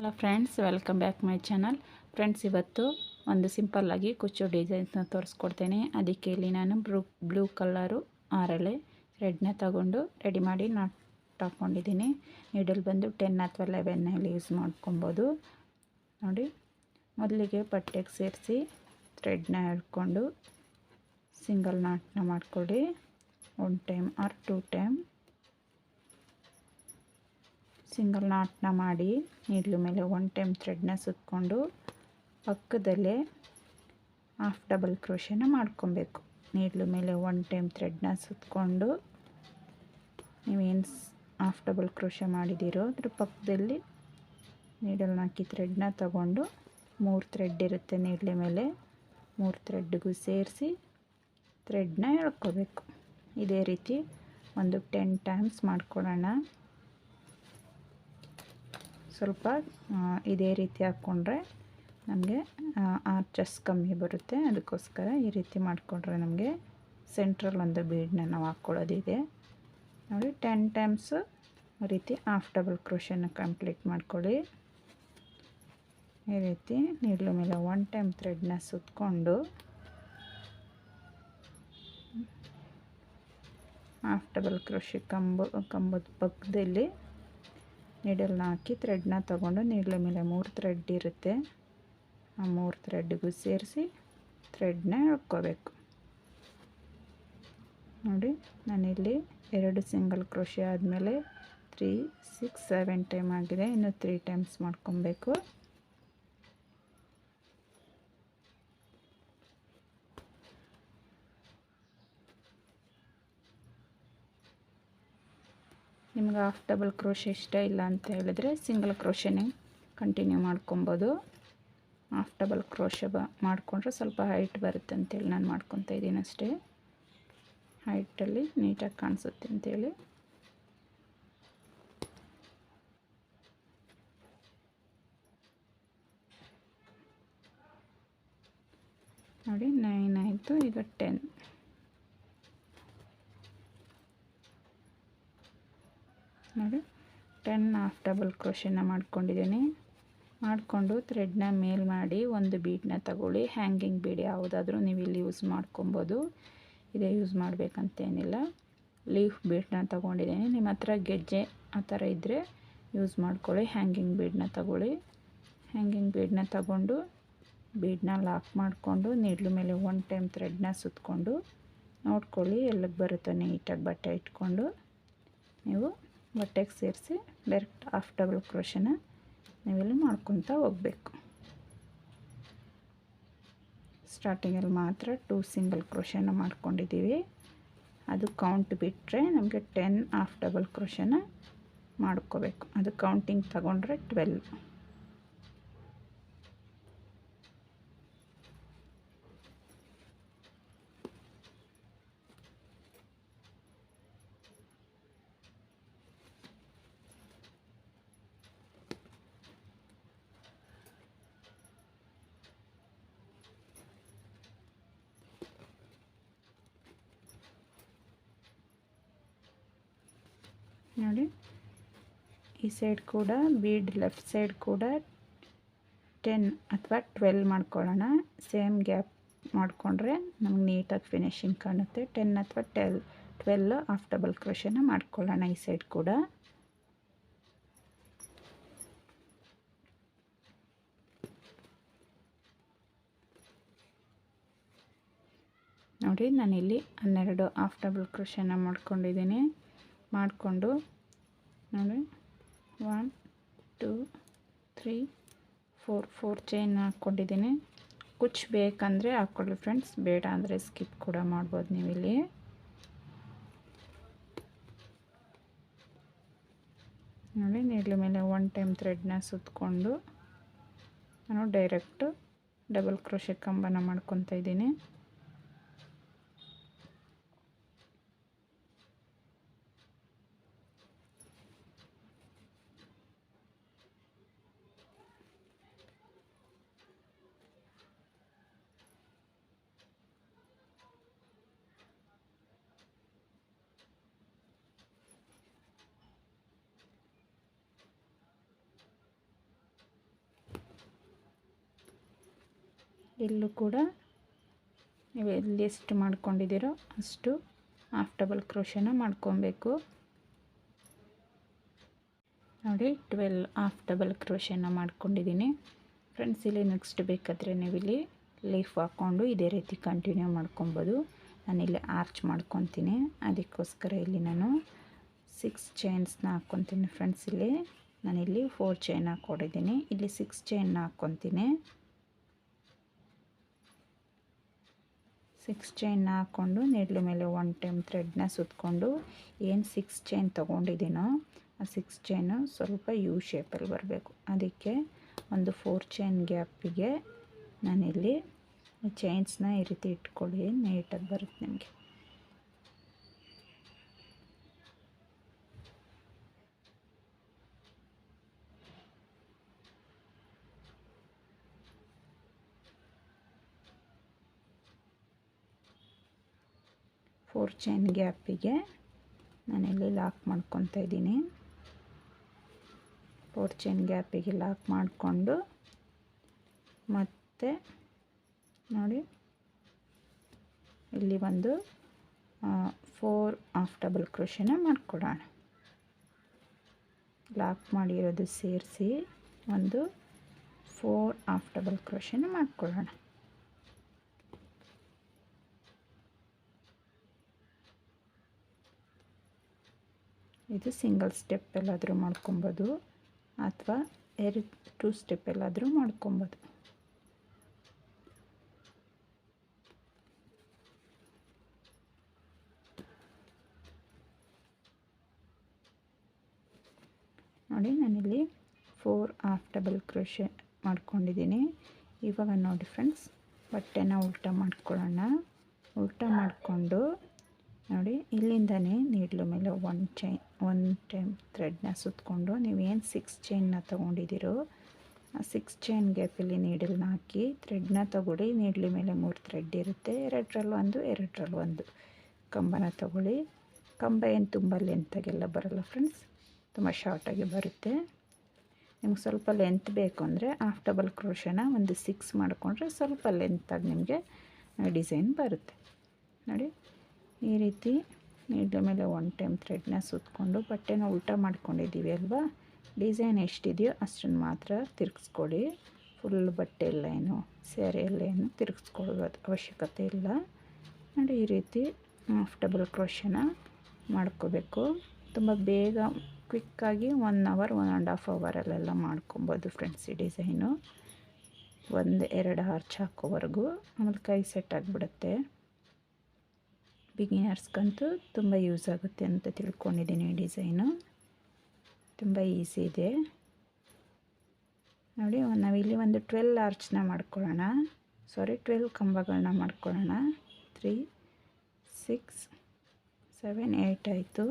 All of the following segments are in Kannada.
Hello friends welcome back my channel friends ಇವತ್ತು ಒಂದು ಸಿಂಪಲ್ಲಾಗಿ ಕುಚ್ಚು ಡಿಸೈನ್ಸ್ನ ತೋರಿಸ್ಕೊಡ್ತೇನೆ. ಅದಕ್ಕೆ ಇಲ್ಲಿ ನಾನು ಬ್ಲೂ ಬ್ಲೂ ಕಲರು ಆರಳೆ ರೆಡ್ನ ತಗೊಂಡು ರೆಡಿ ಮಾಡಿ ನಾಟ್ ಹಾಕ್ಕೊಂಡಿದ್ದೀನಿ ನೀಡಲ್ ಬಂದು ಟೆನ್ ಅಥವಾ ಲೆವೆನ್ನಲ್ಲಿ ಯೂಸ್ ಮಾಡ್ಕೊಬೋದು. ನೋಡಿ, ಮೊದಲಿಗೆ ಬಟ್ಟೆಗೆ ಸೇರಿಸಿ ಥ್ರೆಡ್ನ ಹಿಡ್ಕೊಂಡು ಸಿಂಗಲ್ ನಾಟ್ನ ಮಾಡ್ಕೊಳ್ಳಿ one time or two time single ನಾಟ್ನ ಮಾಡಿ ನೀಡ್ಲು ಮೇಲೆ ಒನ್ ಟೈಮ್ ಥ್ರೆಡ್ನ ಸುತ್ತಕೊಂಡು ಪಕ್ಕದಲ್ಲೇ ಹಾಫ್ ಡಬಲ್ ಕ್ರೋಶನ ಮಾಡ್ಕೊಬೇಕು. ನೀಡ್ಲು ಮೇಲೆ ಒನ್ ಟೈಮ್ ಥ್ರೆಡ್ನ ಸುತ್ತಕೊಂಡು ನೀವೇನು ಹಾಫ್ ಡಬಲ್ ಕ್ರೋಶ ಮಾಡಿದ್ದೀರೋ ಅದ್ರ ಪಕ್ಕದಲ್ಲಿ ನೀಡಲ್ನ ಹಾಕಿ ಥ್ರೆಡ್ನ ತಗೊಂಡು ಮೂರು ಥ್ರೆಡ್ ಇರುತ್ತೆ ನೀಡ್ಲಿ ಮೇಲೆ. ಮೂರು ಥ್ರೆಡ್ಗೂ ಸೇರಿಸಿ ಥ್ರೆಡ್ನ ಎಳ್ಕೋಬೇಕು. ಇದೇ ರೀತಿ ಒಂದು ಟೆನ್ ಟೈಮ್ಸ್ ಮಾಡ್ಕೊಳ್ಳೋಣ ಸ್ವಲ್ಪ ಇದೇ ರೀತಿ ಹಾಕ್ಕೊಂಡ್ರೆ ನಮಗೆ ಆರ್ಚಸ್ ಕಮ್ಮಿ ಬರುತ್ತೆ. ಅದಕ್ಕೋಸ್ಕರ ಈ ರೀತಿ ಮಾಡಿಕೊಂಡ್ರೆ ನಮಗೆ ಸೆಂಟ್ರಲ್ ಒಂದು ಬೀಡನ್ನ ನಾವು ಹಾಕ್ಕೊಳ್ಳೋದಿದೆ ನೋಡಿ ಟೆನ್ ಟೈಮ್ಸು ರೀತಿ ಹಾಫ್ ಡಬಲ್ ಕ್ರೋಷನ್ನು ಕಂಪ್ಲೀಟ್ ಮಾಡ್ಕೊಳ್ಳಿ. ಈ ರೀತಿ ನೀಡ್ಲು ಮೇಲೆ ಒನ್ ಟೈಮ್ ಥ್ರೆಡ್ನ ಸುತ್ತಕೊಂಡು ಹಾಫ್ ಡಬಲ್ ಕ್ರೋಷಿ ಕಂಬ, ಕಂಬದ ಪಕ್ಕದಲ್ಲಿ ನೀಡಲ್ನ ಹಾಕಿ ಥ್ರೆಡ್ನ ತೊಗೊಂಡು ನೀಡ್ಲ ಮೇಲೆ ಮೂರು ಥ್ರೆಡ್ ಇರುತ್ತೆ. ಆ ಮೂರು ಥ್ರೆಡ್ಗೂ ಸೇರಿಸಿ ಥ್ರೆಡ್ನ ಎಳ್ಕೋಬೇಕು ನೋಡಿ, ನಾನಿಲ್ಲಿ ಎರಡು ಸಿಂಗಲ್ ಕ್ರೋಶೆ ಆದಮೇಲೆ ತ್ರೀ ಸಿಕ್ಸ್ ಸೆವೆನ್ ಟೈಮ್ ಆಗಿದೆ. ಇನ್ನು ತ್ರೀ ಟೈಮ್ಸ್ ಮಾಡ್ಕೊಬೇಕು. ನಿಮ್ಗೆ ಹಾಫ್ ಡಬಲ್ ಕ್ರೋಶೆ ಇಷ್ಟ ಇಲ್ಲ ಅಂತ ಹೇಳಿದ್ರೆ ಸಿಂಗಲ್ ಕ್ರೋಶೆನೇ ಕಂಟಿನ್ಯೂ ಮಾಡ್ಕೊಬೋದು. ಹಾಫ್ ಡಬಲ್ ಕ್ರೋಶೆ ಬ ಮಾಡಿಕೊಂಡ್ರೆ ಸ್ವಲ್ಪ ಹೈಟ್ ಬರುತ್ತೆ ಅಂತೇಳಿ ನಾನು ಮಾಡ್ಕೊತಾ ಇದ್ದೀನಿ ಅಷ್ಟೇ. ಹೈಟಲ್ಲಿ ನೀಟಾಗಿ ಕಾಣಿಸುತ್ತೆ ಅಂತೇಳಿ. ನೋಡಿ ನೈನ್ ಆಯಿತು, ಈಗ ಟೆನ್ ನೋಡಿ. ಟೆನ್ ಹಾಫ್ ಡಬಲ್ ಕ್ರೋಶನ ಮಾಡ್ಕೊಂಡಿದ್ದೀನಿ. ಮಾಡಿಕೊಂಡು ಥ್ರೆಡ್ನ ಮೇಲ್ ಮಾಡಿ ಒಂದು ಬೀಡನ್ನ ತಗೊಳ್ಳಿ. ಹ್ಯಾಂಗಿಂಗ್ ಬೀಡ್ ಯಾವುದಾದ್ರೂ ನೀವು ಇಲ್ಲಿ ಯೂಸ್ ಮಾಡ್ಕೊಬೋದು. ಇದೇ ಯೂಸ್ ಮಾಡಬೇಕಂತೇನಿಲ್ಲ. ಲೀಫ್ ಬೀಡನ್ನ ತೊಗೊಂಡಿದ್ದೀನಿ. ನಿಮ್ಮ ಹತ್ರ ಗೆಜ್ಜೆ ಆ ಥರ ಇದ್ದರೆ ಯೂಸ್ ಮಾಡ್ಕೊಳ್ಳಿ. ಹ್ಯಾಂಗಿಂಗ್ ಬೀಡನ್ನ ತಗೊಳ್ಳಿ. ಹ್ಯಾಂಗಿಂಗ್ ಬೀಡನ್ನ ತಗೊಂಡು ಬೀಡನ್ನ ಲಾಕ್ ಮಾಡಿಕೊಂಡು ನೀಡ್ಲು ಮೇಲೆ ಒನ್ ಟೈಮ್ ಥ್ರೆಡ್ನ ಸುತ್ತಕೊಂಡು ನೋಡ್ಕೊಳ್ಳಿ. ಎಲ್ಲಿಗೆ ಬರುತ್ತೋ ನೀಟಾಗಿ ಬಟ್ಟೆ ಇಟ್ಕೊಂಡು ನೀವು ಬಟ್ಟೆಗೆ ಸೇರಿಸಿ ಡೈರೆಕ್ಟ್ ಆಫ್ ಡಬಲ್ ಕ್ರೋಶನ ನೀವೆಲ್ಲ ಮಾಡ್ಕೊತ ಹೋಗಬೇಕು. ಸ್ಟಾರ್ಟಿಂಗಲ್ಲಿ ಮಾತ್ರ ಟೂ ಸಿಂಗಲ್ ಕ್ರೋಶನ ಮಾಡ್ಕೊಂಡಿದ್ದೀವಿ. ಅದು ಕೌಂಟ್ ಬಿಟ್ಟರೆ ನಮಗೆ ಟೆನ್ ಆಫ್ ಡಬಲ್ ಕ್ರೋಶನ ಮಾಡ್ಕೋಬೇಕು. ಅದು ಕೌಂಟಿಂಗ್ ತಗೊಂಡ್ರೆ ಟ್ವೆಲ್ ನೋಡಿ. ಈ ಸೈಡ್ ಕೂಡ ಬೀಡ್ ಲೆಫ್ಟ್ ಸೈಡ್ ಕೂಡ ಟೆನ್ ಅಥವಾ ಟ್ವೆಲ್ ಮಾಡ್ಕೊಳ್ಳೋಣ. ಸೇಮ್ ಗ್ಯಾಪ್ ಮಾಡಿಕೊಂಡ್ರೆ ನಮ್ಗೆ ನೀಟಾಗಿ ಫಿನಿಶಿಂಗ್ ಕಾಣುತ್ತೆ. ಟೆನ್ ಅಥವಾ ಟೆಲ್ ಟ್ವೆಲ್ ಆಫ್ ಡಬಲ್ ಕ್ರೋಶನ ಮಾಡ್ಕೊಳ್ಳೋಣ ಈ ಸೈಡ್ ಕೂಡ. ನೋಡಿ, ನಾನಿಲ್ಲಿ ಹನ್ನೆರಡು ಆಫ್ ಡಬಲ್ ಕ್ರೋಶನ ಮಾಡ್ಕೊಂಡಿದ್ದೀನಿ. ಮಾಡಿಕೊಂಡು ನೋಡಿ. One two three four four chain ಹಾಕ್ಕೊಂಡಿದ್ದೀನಿ. ಕುಚ್ ಬೇಕಂದರೆ ಹಾಕ್ಕೊಳ್ಳಿ ಫ್ರೆಂಡ್ಸ್ ಬೇಡ ಅಂದರೆ ಸ್ಕಿಪ್ ಕೂಡ ಮಾಡ್ಬೋದು ನೀವು ಇಲ್ಲಿ ನೋಡಿ ನೀಡ್ಲ ಮೇಲೆ ಒನ್ ಟೈಮ್ ಥ್ರೆಡ್ನ ಸುತ್ತಕೊಂಡು ನಾನು ಡೈರೆಕ್ಟು ಡಬಲ್ ಕ್ರೋಶೆ ಕಂಬನ ಮಾಡ್ಕೊತಾ ಇದ್ದೀನಿ. ಇಲ್ಲೂ ಕೂಡ ನೀವು ಎಲ್ಲಿ ಎಷ್ಟು ಮಾಡ್ಕೊಂಡಿದ್ದೀರೋ ಅಷ್ಟು ಹಾಫ್ ಡಬಲ್ ಕ್ರೋಶನ ಮಾಡ್ಕೊಬೇಕು. ನೋಡಿ, ಟ್ವೆಲ್ ಹಾಫ್ ಡಬಲ್ ಕ್ರೋಶನ ಮಾಡ್ಕೊಂಡಿದ್ದೀನಿ. ಫ್ರೆಂಡ್ಸ್, ಇಲ್ಲಿ ನೆಕ್ಸ್ಟ್ ಬೇಕಾದರೆ ನೀವು ಇಲ್ಲಿ ಲೀಫ್ ಹಾಕ್ಕೊಂಡು ಇದೇ ರೀತಿ ಕಂಟಿನ್ಯೂ ಮಾಡ್ಕೊಬೋದು. ನಾನಿಲ್ಲಿ ಆರ್ಚ್ ಮಾಡ್ಕೊತೀನಿ. ಅದಕ್ಕೋಸ್ಕರ ಇಲ್ಲಿ ನಾನು ಸಿಕ್ಸ್ ಚೈನ್ಸ್ನ ಹಾಕ್ಕೊತೀನಿ ಫ್ರೆಂಡ್ಸ್, ಇಲ್ಲಿ ನಾನಿಲ್ಲಿ ಫೋರ್ ಚೈನ್ ಹಾಕ್ಕೊಂಡಿದ್ದೀನಿ. ಇಲ್ಲಿ ಸಿಕ್ಸ್ ಚೈನ್ನ ಹಾಕ್ಕೊತೀನಿ. ಸಿಕ್ಸ್ ಚೈನ್ನ ಹಾಕ್ಕೊಂಡು ನೆಡ್ಲು ಮೇಲೆ ಒನ್ ಟೈಮ್ ಥ್ರೆಡ್ನ ಸುತ್ತಕೊಂಡು ಏನು ಸಿಕ್ಸ್ ಚೈನ್ ತೊಗೊಂಡಿದ್ದೀನೋ ಆ ಸಿಕ್ಸ್ ಚೈನು ಸ್ವಲ್ಪ ಯು ಶೇಪಲ್ಲಿ ಬರಬೇಕು. ಅದಕ್ಕೆ ಒಂದು ಫೋರ್ ಚೈನ್ ಗ್ಯಾಪಿಗೆ ನಾನಿಲ್ಲಿ ಚೈನ್ಸ್ನ ಈ ರೀತಿ ಇಟ್ಕೊಳ್ಳಿ ನೀಟಾಗಿ ಬರುತ್ತೆ ನಿಮಗೆ. ಫೋರ್ ಚೈನ್ ಗ್ಯಾಪಿಗೆ ನಾನಿಲ್ಲಿ ಲಾಕ್ ಮಾಡ್ಕೊತಾ ಇದ್ದೀನಿ. ಫೋರ್ ಚೈನ್ ಗ್ಯಾಪಿಗೆ ಲಾಕ್ ಮಾಡಿಕೊಂಡು ಮತ್ತೆ ನೋಡಿ, ಇಲ್ಲಿ ಒಂದು ಫೋರ್ ಆಫ್ ಡಬಲ್ ಕ್ರೋಶನ ಮಾಡಿಕೊಡೋಣ. ಲಾಕ್ ಮಾಡಿರೋದು ಸೇರಿಸಿ ಒಂದು ಫೋರ್ ಆಫ್ ಡಬಲ್ ಕ್ರೋಶನ ಮಾಡಿಕೊಡೋಣ. ಇದು ಸಿಂಗಲ್ ಸ್ಟೆಪ್ ಎಲ್ಲಾದರೂ ಮಾಡ್ಕೊಬೋದು. ಅಥವಾ ಎರಡು ಟೂ ಸ್ಟೆಪ್ ಎಲ್ಲಾದರೂ ಮಾಡ್ಕೊಬೋದು. ನೋಡಿ, ನಾನಿಲ್ಲಿ ಫೋರ್ ಹಾಫ್ ಡಬಲ್ ಕ್ರೋಶೆ ಮಾಡ್ಕೊಂಡಿದ್ದೀನಿ. ಇವಾಗ ನೋಡಿ ಫ್ರೆಂಡ್ಸ್ ಬಟ್ಟೆನ ಉಲ್ಟ ಮಾಡ್ಕೊಳ್ಳೋಣ. ಉಲ್ಟ ಮಾಡಿಕೊಂಡು ನೋಡಿ, ಇಲ್ಲಿಂದನೇ ನೀಡ್ಲು ಮೇಲೆ ಒನ್ ಚೈನ್ ಒನ್ ಟೈಮ್ ಥ್ರೆಡ್ನ ಸುತ್ತಕೊಂಡು ನೀವೇನು ಸಿಕ್ಸ್ ಚೈನ್ನ ತೊಗೊಂಡಿದ್ದೀರೋ ಆ ಸಿಕ್ಸ್ ಚೈನ್ ಗ್ಯಾಪಲ್ಲಿ ನೀಡಲ್ನ ಹಾಕಿ ಥ್ರೆಡ್ನ ತಗೊಳ್ಳಿ. ನೀಡ್ಲಿ ಮೇಲೆ ಮೂರು ಥ್ರೆಡ್ ಇರುತ್ತೆ. ಎರಡರಲ್ಲಿ ಒಂದು ಎರಡರಲ್ಲಿ ಒಂದು ಕಂಬನ ತಗೊಳ್ಳಿ. ಕಂಬ ಏನು ತುಂಬ ಲೆಂತಾಗೆಲ್ಲ ಬರಲ್ಲ ಫ್ರೆಂಡ್ಸ್ ತುಂಬ ಶಾರ್ಟಾಗಿ ಬರುತ್ತೆ. ನಿಮ್ಗೆ ಸ್ವಲ್ಪ ಲೆಂತ್ ಬೇಕು ಅಂದರೆ ಹಾಫ್ ಡಬಲ್ ಕ್ರೋಶನ ಒಂದು ಸಿಕ್ಸ್ ಮಾಡಿಕೊಂಡ್ರೆ ಸ್ವಲ್ಪ ಲೆಂತಾಗಿ ನಿಮಗೆ ಡಿಸೈನ್ ಬರುತ್ತೆ. ನೋಡಿ, ಈ ರೀತಿ ನೀಡ್ಲ ಮೇಲೆ ಒನ್ ಟೈಮ್ ಥ್ರೆಡ್ನ ಸುತ್ತಕೊಂಡು ಬಟ್ಟೆನ ಉಲ್ಟಾ ಮಾಡ್ಕೊಂಡಿದ್ದೀವಿ ಅಲ್ವಾ? ಡಿಸೈನ್ ಎಷ್ಟಿದೆಯೋ ಅಷ್ಟನ್ನು ಮಾತ್ರ ತಿರುಗಿಸ್ಕೊಡಿ ಫುಲ್ ಬಟ್ಟೆ ಎಲ್ಲ ಏನು ಸ್ಯಾರಿ ಎಲ್ಲ ಏನು ತಿರುಗಿಸ್ಕೊಳ್ಳೋದು ಅವಶ್ಯಕತೆ ಇಲ್ಲ. ನೋಡಿ ಈ ರೀತಿ ಹಾಫ್ ಡಬಲ್ ಕ್ರೋಶನ ಮಾಡ್ಕೋಬೇಕು. ತುಂಬ ಬೇಗ ಕ್ವಿಕ್ಕಾಗಿ one hour one and half ಅವರಲ್ಲೆಲ್ಲ ಮಾಡ್ಕೊಬೋದು ಫ್ರೆಂಡ್ಸ್ ಈ ಡಿಸೈನು. ಒಂದು, ಎರಡು ಆರ್ಚ್ ಹಾಕೋವರೆಗೂ. ಆಮೇಲೆ ಕೈ ಸೆಟ್ ಆಗಿಬಿಡುತ್ತೆ. ಬಿಗಿನರ್ಸ್ಗಂತೂ ತುಂಬ ಯೂಸ್ ಆಗುತ್ತೆ ಅಂತ ತಿಳ್ಕೊಂಡಿದ್ದೀನಿ ಡಿಸೈನು ತುಂಬ ಈಸಿ ಇದೆ. ನೋಡಿ ನಾವಿಲ್ಲಿ ಒಂದು ಟ್ವೆಲ್ ಆರ್ಚ್ನ ಮಾಡ್ಕೊಳ್ಳೋಣ. ಸಾರಿ ಟ್ವೆಲ್ ಕಂಬಗಳನ್ನ ಮಾಡ್ಕೊಳ್ಳೋಣ. ತ್ರೀ ಸಿಕ್ಸ್ ಸೆವೆನ್ ಏಯ್ಟ್ ಆಯಿತು.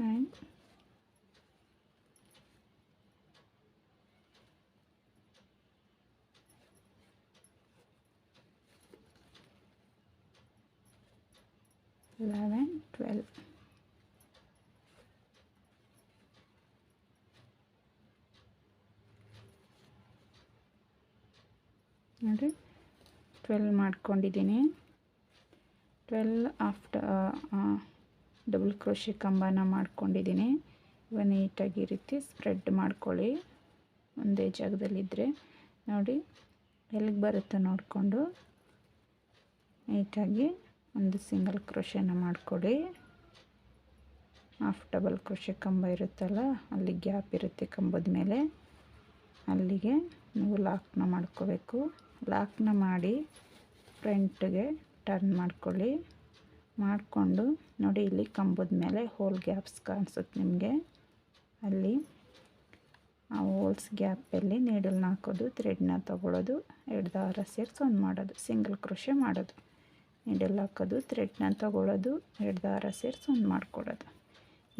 Nine eleven twelve. ನೋಡಿ ಟ್ವೆಲ್ ಮಾಡ್ಕೊಂಡಿದ್ದೀನಿ ಟ್ವೆಲ್ ಆಫ್ಟರ್ ಡಬಲ್ ಕ್ರೋಶಿ ಕಂಬನ ಮಾಡ್ಕೊಂಡಿದ್ದೀನಿ. ಇವಾಗ ನೀಟಾಗಿ ಈ ರೀತಿ ಸ್ಪ್ರೆಡ್ ಮಾಡ್ಕೊಳ್ಳಿ. ಒಂದೇ ಜಾಗದಲ್ಲಿದ್ದರೆ ನೋಡಿ, ಎಲ್ಲಿಗೆ ಬರುತ್ತೋ ನೋಡಿಕೊಂಡು ನೀಟಾಗಿ ಒಂದು ಸಿಂಗಲ್ ಕ್ರೋಶನ ಮಾಡಿಕೊಡಿ ಹಾಫ್ ಡಬಲ್ ಕ್ರೋಶೆ ಕಂಬ ಇರುತ್ತಲ್ಲ, ಅಲ್ಲಿ ಗ್ಯಾಪ್ ಇರುತ್ತೆ ಕಂಬದ ಮೇಲೆ. ಅಲ್ಲಿಗೆ ನೀವು ಲಾಕ್ನ ಮಾಡ್ಕೋಬೇಕು. ಲಾಕ್ನ ಮಾಡಿ ಫ್ರಂಟ್ಗೆ ಟರ್ನ್ ಮಾಡ್ಕೊಳ್ಳಿ. ಮಾಡಿಕೊಂಡು ನೋಡಿ ಇಲ್ಲಿ ಕಂಬದ ಮೇಲೆ ಹೋಲ್ ಗ್ಯಾಪ್ಸ್ ಕಾಣಿಸುತ್ತೆ ನಿಮಗೆ. ಅಲ್ಲಿ ಆ ಹೋಲ್ಸ್ ಗ್ಯಾಪಲ್ಲಿ ನೀಡಲ್ನ ಹಾಕೋದು ಥ್ರೆಡ್ನ ತೊಗೊಳೋದು, ಎರಡು ದಾರ ಸೇರಿಸಿ ಒಂದು ಮಾಡೋದು ಸಿಂಗಲ್ ಕ್ರೋಶೆ ಮಾಡೋದು. ನೀಡಲ್ ಹಾಕೋದು ಥ್ರೆಡ್ನ ತೊಗೊಳೋದು, ಎರಡು ದಾರ ಸೇರಿಸಿ ಒಂದು ಮಾಡಿಕೊಡೋದು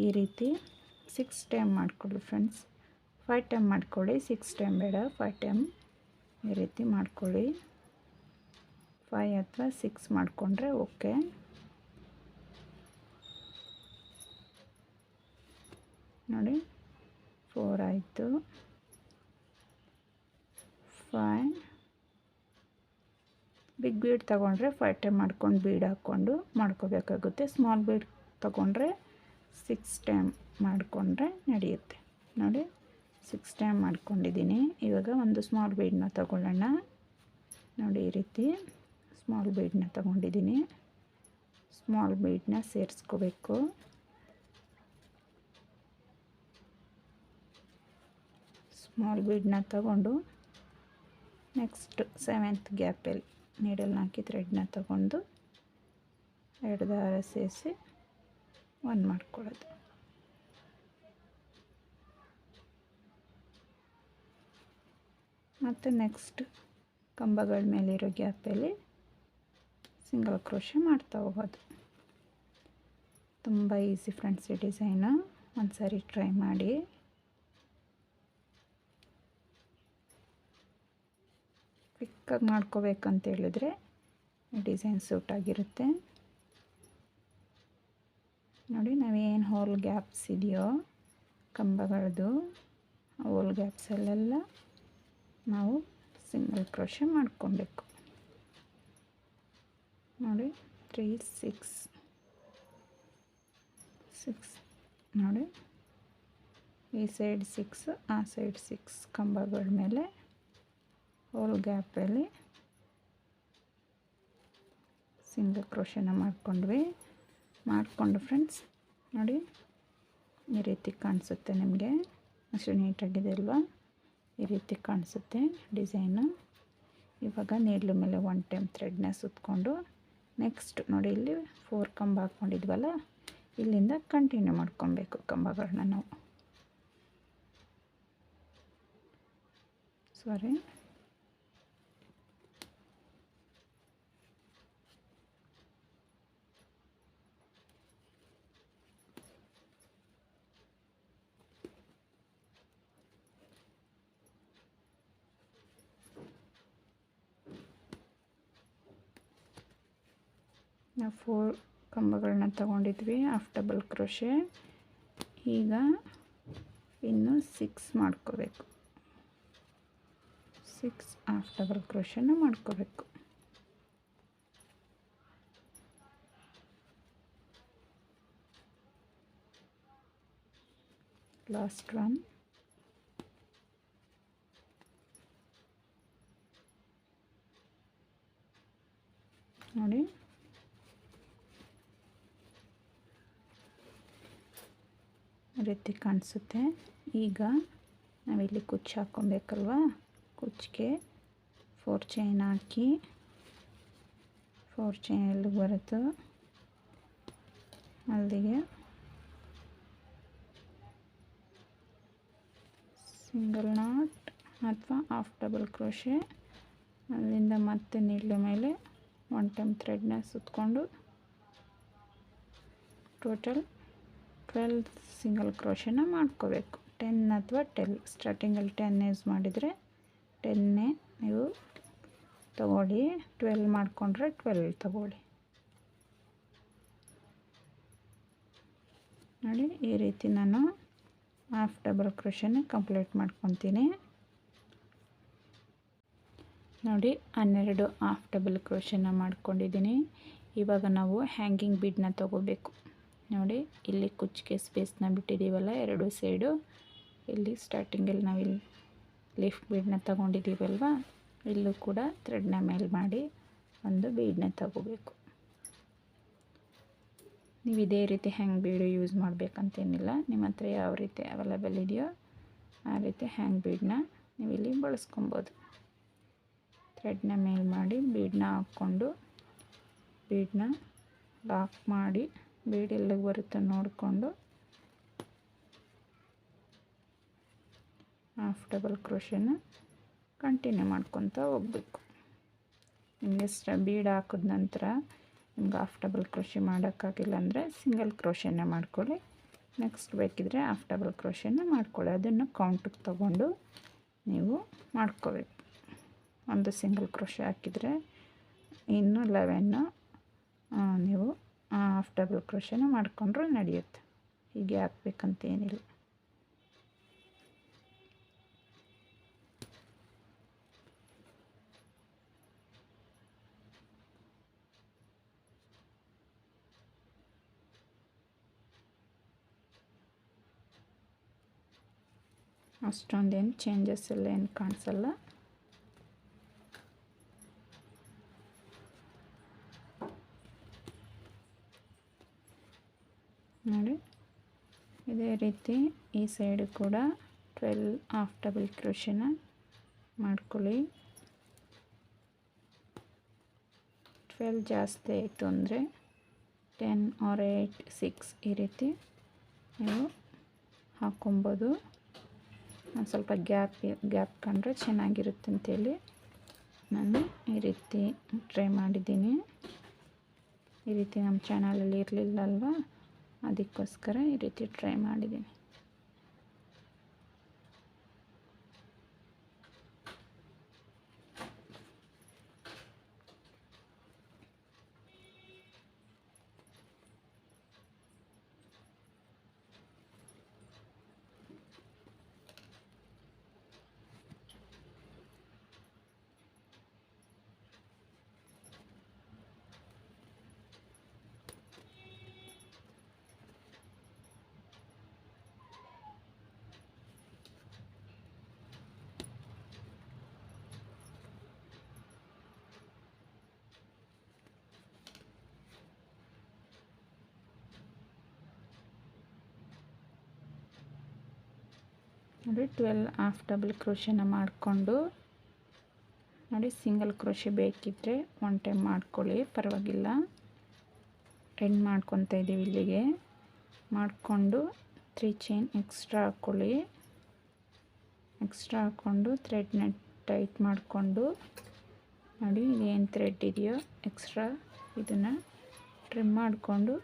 ಈ ರೀತಿ ಸಿಕ್ಸ್ ಟೈಮ್ ಮಾಡಿಕೊಳ್ಳಿ ಫ್ರೆಂಡ್ಸ್ ಫೈವ್ ಟೈಮ್ ಮಾಡ್ಕೊಳ್ಳಿ ಸಿಕ್ಸ್ ಟೈಮ್ ಬೇಡ ಫೈವ್ ಟೈಮ್ ಈ ರೀತಿ ಮಾಡ್ಕೊಳ್ಳಿ. ಫೈವ್ ಅಥವಾ ಸಿಕ್ಸ್ ಮಾಡಿಕೊಂಡ್ರೆ ಓಕೆ ನೋಡಿ. ಫೋರ್ ಆಯಿತು. ಫೈ ಬಿಗ್ ಬೀಡ್ ತೊಗೊಂಡ್ರೆ ಫೈವ್ ಟೈಮ್ ಮಾಡ್ಕೊಂಡು ಬೀಡ್ ಹಾಕ್ಕೊಂಡು ಮಾಡ್ಕೋಬೇಕಾಗುತ್ತೆ. ಸ್ಮಾಲ್ ಬೀಡ್ ತೊಗೊಂಡ್ರೆ ಸಿಕ್ಸ್ ಟೈಮ್ ಮಾಡಿಕೊಂಡ್ರೆ ನಡೆಯುತ್ತೆ. ನೋಡಿ ಸಿಕ್ಸ್ ಟೈಮ್ ಮಾಡ್ಕೊಂಡಿದ್ದೀನಿ. ಇವಾಗ ಒಂದು ಸ್ಮಾಲ್ ಬೀಡನ್ನ ತಗೊಳ್ಳೋಣ. ನೋಡಿ, ಈ ರೀತಿ ಸ್ಮಾಲ್ ಬೀಡನ್ನ ತಗೊಂಡಿದ್ದೀನಿ. ಸ್ಮಾಲ್ ಬೀಡನ್ನ ಸೇರಿಸ್ಕೋಬೇಕು. ಸ್ಮಾಲ್ ಬೀಡನ್ನ ತಗೊಂಡು ನೆಕ್ಸ್ಟ್ ಸೆವೆಂತ್ ಗ್ಯಾಪಲ್ಲಿ ನೀಡಲ್ನ ಹಾಕಿ ಥ್ರೆಡ್ನ ತಗೊಂಡು ಎರಡು ದಾರ ಸೇರಿಸಿ ಒನ್ ಮಾಡ್ಕೊಳ್ಳೋದು. ಮತ್ತು ನೆಕ್ಸ್ಟ್ ಕಂಬಗಳ ಮೇಲಿರೋ ಗ್ಯಾಪಲ್ಲಿ ಸಿಂಗಲ್ ಕ್ರೋಶೆ ಮಾಡ್ತಾ ಹೋಗೋದು. ತುಂಬ ಈಸಿ ಫ್ರೆಂಡ್ಸ್ ಈ ಡಿಸೈನು ಒಂದು ಸಾರಿ ಟ್ರೈ ಮಾಡಿ. ಕ್ವಿಕ್ಕಾಗಿ ಮಾಡ್ಕೋಬೇಕಂತ ಹೇಳಿದ್ರೆ ಡಿಸೈನ್ ಸೂಟ್ ಆಗಿರುತ್ತೆ. ನೋಡಿ, ನಾವೇನು ಹೋಲ್ ಗ್ಯಾಪ್ಸ್ ಇದೆಯೋ ಕಂಬಗಳದ್ದು ಹೋಲ್ ಗ್ಯಾಪ್ಸಲ್ಲೆಲ್ಲ ನಾವು ಸಿಂಗಲ್ ಕ್ರೋಶ ಮಾಡ್ಕೊಬೇಕು. ನೋಡಿ, ತ್ರೀ, ಸಿಕ್ಸ್ ಸಿಕ್ಸ್, ನೋಡಿ. ಈ ಸೈಡ್ ಸಿಕ್ಸ್, ಆ ಸೈಡ್ ಸಿಕ್ಸ್ ಕಂಬಗಳ ಮೇಲೆ ಹೋಲ್ ಗ್ಯಾಪಲ್ಲಿ ಸಿಂಗಲ್ ಕ್ರೋಶನ ಮಾಡಿಕೊಂಡ್ವಿ. ಮಾಡಿಕೊಂಡು ಫ್ರೆಂಡ್ಸ್ ನೋಡಿ, ಈ ರೀತಿ ಕಾಣಿಸುತ್ತೆ ನಿಮಗೆ. ಅಷ್ಟು ನೀಟಾಗಿದೆ ಅಲ್ವಾ? ಈ ರೀತಿ ಕಾಣಿಸುತ್ತೆ ಡಿಸೈನು ಇವಾಗ ನೀಡ್ಲು ಮೇಲೆ ಒನ್ ಟೈಮ್ ಥ್ರೆಡ್ನ ಸುತ್ತಕೊಂಡು ನೆಕ್ಸ್ಟ್ ನೋಡಿ, ಇಲ್ಲಿ ಫೋರ್ ಕಂಬ ಹಾಕ್ಕೊಂಡಿದ್ವಲ್ಲ ಇಲ್ಲಿಂದ ಕಂಟಿನ್ಯೂ ಮಾಡ್ಕೊಬೇಕು ಕಂಬಗಳನ್ನ ನಾವು. ಸಾರಿ ನಾವು ಫೋರ್ ಕಂಬಗಳನ್ನ ತಗೊಂಡಿದ್ವಿ ಆಫ್ ಡಬಲ್ ಕ್ರೋಶೆ ಈಗ ಇನ್ನು ಸಿಕ್ಸ್ ಮಾಡ್ಕೋಬೇಕು. ಸಿಕ್ಸ್ ಆಫ್ ಡಬಲ್ ಕ್ರೋಶನ ಮಾಡ್ಕೋಬೇಕು. ಲಾಸ್ಟ್ ಒನ್ ನೋಡಿ ರೀತಿ ಕಾಣಿಸುತ್ತೆ. ಈಗ ನಾವಿಲ್ಲಿ ಕುಚ್ಚು ಹಾಕ್ಕೊಬೇಕಲ್ವ? ಕುಚ್ಚಿಗೆ ಫೋರ್ ಚೈನ್ ಹಾಕಿ ಫೋರ್ ಚೈನ್ ಎಲ್ಲಿಗೆ ಬರುತ್ತೋ? ಅಲ್ಲಿಗೆ ಸಿಂಗಲ್ ನಾಟ್ ಅಥವಾ ಹಾಫ್ ಡಬಲ್ ಕ್ರೋಶೆ ಅಲ್ಲಿಂದ ಮತ್ತೆ ನೀಡ್ಲ ಮೇಲೆ ಒನ್ ಟೈಮ್ ಥ್ರೆಡ್ನ ಸುತ್ತಕೊಂಡು ಟೋಟಲ್ ಟ್ವೆಲ್ ಸಿಂಗಲ್ ಕ್ರೋಶನ ಮಾಡ್ಕೋಬೇಕು. ಟೆನ್ ಅಥವಾ ಟೆಲ್ ಸ್ಟಾರ್ಟಿಂಗಲ್ಲಿ ಟೆನ್ ಯೂಸ್ ಮಾಡಿದರೆ ಟೆನ್ನೇ ನೀವು ತಗೊಳ್ಳಿ. ಟ್ವೆಲ್ ಮಾಡಿಕೊಂಡ್ರೆ ಟ್ವೆಲ್ ತಗೊಳ್ಳಿ. ನೋಡಿ, ಈ ರೀತಿ ನಾನು ಹಾಫ್ ಡಬಲ್ ಕ್ರೋಷನ್ ಕಂಪ್ಲೀಟ್ ಮಾಡ್ಕೊತೀನಿ. ನೋಡಿ, ಹನ್ನೆರಡು ಹಾಫ್ ಡಬಲ್ ಕ್ರೋಷನ್ನ ಮಾಡ್ಕೊಂಡಿದ್ದೀನಿ. ಇವಾಗ ನಾವು ಹ್ಯಾಂಗಿಂಗ್ ಬೀಡನ್ನ ತಗೋಬೇಕು. ನೋಡಿ, ಇಲ್ಲಿ ಕುಚ್ಚಿಗೆ ಸ್ಪೇಸ್ನ ಬಿಟ್ಟಿದ್ದೀವಲ್ಲ ಎರಡು ಸೈಡು ಇಲ್ಲಿ ಸ್ಟಾರ್ಟಿಂಗಲ್ಲಿ ನಾವು ಇಲ್ಲಿ ಲಿಫ್ಟ್ ಬೀಡನ್ನ ತಗೊಂಡಿದ್ದೀವಲ್ವ ಇಲ್ಲೂ ಕೂಡ ಥ್ರೆಡ್ನ ಮೇಲೆ ಮಾಡಿ ಒಂದು ಬೀಡನ್ನ ತಗೋಬೇಕು. ನೀವು ಇದೇ ರೀತಿ ಹ್ಯಾಂಗ್ ಬೀಡು ಯೂಸ್ ಮಾಡಬೇಕಂತೇನಿಲ್ಲ, ನಿಮ್ಮ ಹತ್ರ ಯಾವ ರೀತಿ ಅವೈಲೇಬಲ್ ಇದೆಯೋ ಆ ರೀತಿ ಹ್ಯಾಂಗ್ ಬೀಡನ್ನ ನೀವು ಇಲ್ಲಿ ಬಳಸ್ಕೊಬೋದು. ಥ್ರೆಡ್ನ ಮೇಲೆ ಮಾಡಿ ಬೀಡನ್ನ ಹಾಕ್ಕೊಂಡು ಬೀಡನ್ನ ಲಾಕ್ ಮಾಡಿ. ಬೀಡ್ ಎಲ್ಲಿಗೆ ಬರುತ್ತೆ ನೋಡಿಕೊಂಡು. ಹಾಫ್ ಡಬಲ್ ಕ್ರೋಶನ ಕಂಟಿನ್ಯೂ ಮಾಡ್ಕೊತ ಹೋಗ್ಬೇಕು. ನಿಮಗೆ ಸ್ಟ ಬೀಡ್ ಹಾಕಿದ ನಂತರ ನಿಮ್ಗೆ ಹಾಫ್ ಡಬಲ್ ಕ್ರೋಶೆ ಮಾಡೋಕ್ಕಾಗಿಲ್ಲ ಅಂದರೆ ಸಿಂಗಲ್ ಕ್ರೋಶನ ಮಾಡ್ಕೊಳ್ಳಿ. ನೆಕ್ಸ್ಟ್ ಬೇಕಿದ್ರೆ ಹಾಫ್ ಡಬಲ್ ಕ್ರೋಶನ ಮಾಡ್ಕೊಳ್ಳಿ. ಅದನ್ನು ಕೌಂಟಿಗೆ ತಗೊಂಡು ನೀವು ಮಾಡ್ಕೋಬೇಕು. ಒಂದು ಸಿಂಗಲ್ ಕ್ರೋಶೆ ಹಾಕಿದರೆ ಇನ್ನು ಲೆವೆನ್ನು ನೀವು ಹಾಫ್ ಡಬಲ್ ಕ್ರೋಶನ ಮಾಡಿಕೊಂಡ್ರೆ ನಡೆಯುತ್ತೆ. ಹೀಗೆ ಹಾಕ್ಬೇಕಂತ ಏನಿಲ್ಲ ಅಷ್ಟೊಂದೇನು ಚೇಂಜಸ್ ಎಲ್ಲ ಏನು ಕಾಣಿಸಲ್ಲ ನೋಡಿ ಇದೇ ರೀತಿ ಈ ಸೈಡು ಕೂಡ ಟ್ವೆಲ್ ಹಾಫ್ ಡಬಲ್ ಕ್ರೋಶನ ಮಾಡ್ಕೊಳ್ಳಿ. ಟ್ವೆಲ್ ಜಾಸ್ತಿ ಆಯಿತು ಅಂದರೆ ಟೆನ್ ಆರ್ ಏಯ್ಟ್ ಸಿಕ್ಸ್ ಈ ರೀತಿ ನೀವು ಹಾಕ್ಕೊಬೋದು ಒಂದು ಸ್ವಲ್ಪ ಗ್ಯಾಪ್ ಗ್ಯಾಪ್ ಕಂಡ್ರೆ ಚೆನ್ನಾಗಿರುತ್ತೆ ಅಂತೇಳಿ ನಾನು ಈ ರೀತಿ ಟ್ರೈ ಮಾಡಿದ್ದೀನಿ. ಈ ರೀತಿ ನಮ್ಮ ಚಾನಲಲ್ಲಿ ಇರಲಿಲ್ಲ ಅಲ್ವಾ? ಅದಕ್ಕೋಸ್ಕರ ಈ ರೀತಿ ಟ್ರೈ ಮಾಡಿದ್ದೀನಿ. ನೋಡಿ ಟ್ವೆಲ್ ಹಾಫ್ ಡಬಲ್ ಕ್ರೋಶನ ಮಾಡಿಕೊಂಡು, ನೋಡಿ ಸಿಂಗಲ್ ಕ್ರೋಶೆ ಬೇಕಿದ್ದರೆ ಒನ್ ಟೈಮ್ ಮಾಡ್ಕೊಳ್ಳಿ, ಪರವಾಗಿಲ್ಲ. ಎಂಡ್ ಮಾಡ್ಕೊತಾ ಇದ್ದೀವಿ ಇಲ್ಲಿಗೆ. ಮಾಡಿಕೊಂಡು ತ್ರೀ ಚೈನ್ ಎಕ್ಸ್ಟ್ರಾ ಹಾಕ್ಕೊಳ್ಳಿ ಎಕ್ಸ್ಟ್ರಾ ಹಾಕ್ಕೊಂಡು ಥ್ರೆಡ್ನ ಟೈಟ್ ಮಾಡಿಕೊಂಡು, ನೋಡಿ ಏನು ಥ್ರೆಡ್ ಇದೆಯೋ ಎಕ್ಸ್ಟ್ರಾ ಇದನ್ನು ಟ್ರಿಮ್ ಮಾಡಿಕೊಂಡು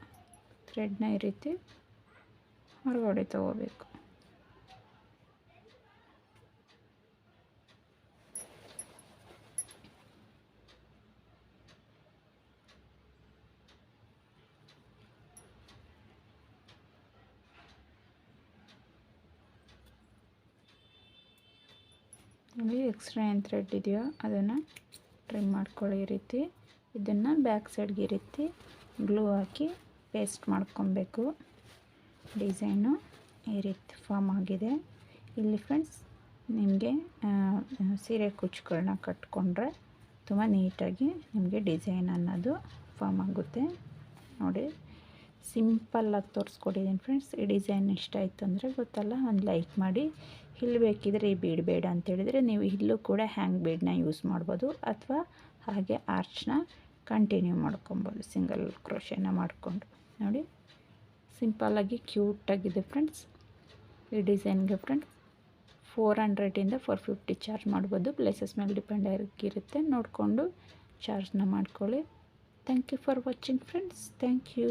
ಥ್ರೆಡ್ನ ಈ ರೀತಿ ಹೊರಗಡೆ ತಗೋಬೇಕು. ನೋಡಿ ಎಕ್ಸ್ಟ್ರಾ ಏನು ಥ್ರೆಡ್ ಇದೆಯೋ? ಅದನ್ನು ಟ್ರಿಮ್ ಮಾಡ್ಕೊಳ್ಳಿ ಈ ರೀತಿ. ಇದನ್ನು ಬ್ಯಾಕ್ ಸೈಡ್ಗೆ ಈ ರೀತಿ ಗ್ಲೂ ಹಾಕಿ ಪೇಸ್ಟ್ ಮಾಡ್ಕೊಬೇಕು. ಡಿಸೈನು ಈ ರೀತಿ ಫಾರ್ಮ್ ಆಗಿದೆ. ಇಲ್ಲಿ ಫ್ರೆಂಡ್ಸ್ ನಿಮಗೆ ಸೀರೆ ಕುಚ್ಚುಗಳನ್ನ ಕಟ್ಕೊಂಡ್ರೆ ತುಂಬ ನೀಟಾಗಿ ನಿಮಗೆ ಡಿಸೈನ್ ಅನ್ನೋದು ಫಾರ್ಮ್ ಆಗುತ್ತೆ. ನೋಡಿ ಸಿಂಪಲ್ಲಾಗಿ ತೋರಿಸ್ಕೊಟ್ಟಿದ್ದೀನಿ ಫ್ರೆಂಡ್ಸ್ ಈ ಡಿಸೈನ್ ಇಷ್ಟ ಆಯಿತು ಅಂದರೆ ಗೊತ್ತಲ್ಲ? ಒಂದು ಲೈಕ್ ಮಾಡಿ ಹಿಲ್ ಬೇಕಿದ್ರೆ ಈ ಬೀಡ್ ಬೇಡ ಅಂತೇಳಿದರೆ ನೀವು ಹಿಲ್ಲು ಕೂಡ ಹ್ಯಾಂಗ್ ಬೀಡನ್ನ ಯೂಸ್ ಮಾಡ್ಬೋದು ಅಥವಾ ಹಾಗೆ ಆರ್ಚ್ನ ಕಂಟಿನ್ಯೂ ಮಾಡ್ಕೊಬೋದು, ಸಿಂಗಲ್ ಕ್ರೋಶೆನ ಮಾಡಿಕೊಂಡು. ನೋಡಿ ಸಿಂಪಲ್ಲಾಗಿ ಕ್ಯೂಟಾಗಿದೆ ಫ್ರೆಂಡ್ಸ್. ಈ ಡಿಸೈನ್ಗೆ ಫ್ರೆಂಡ್ಸ್, ಫೋರ್ ಹಂಡ್ರೆಡಿಂದ ಫೋರ್ ಫಿಫ್ಟಿ ಚಾರ್ಜ್ ಮಾಡ್ಬೋದು. ಪ್ಲೇಸಸ್ ಮೇಲೆ ಡಿಪೆಂಡ್ ಆಗಿರುತ್ತೆ. ನೋಡಿಕೊಂಡು ಚಾರ್ಜ್ನ ಮಾಡ್ಕೊಳ್ಳಿ. Thank you for watching friends. Thank you.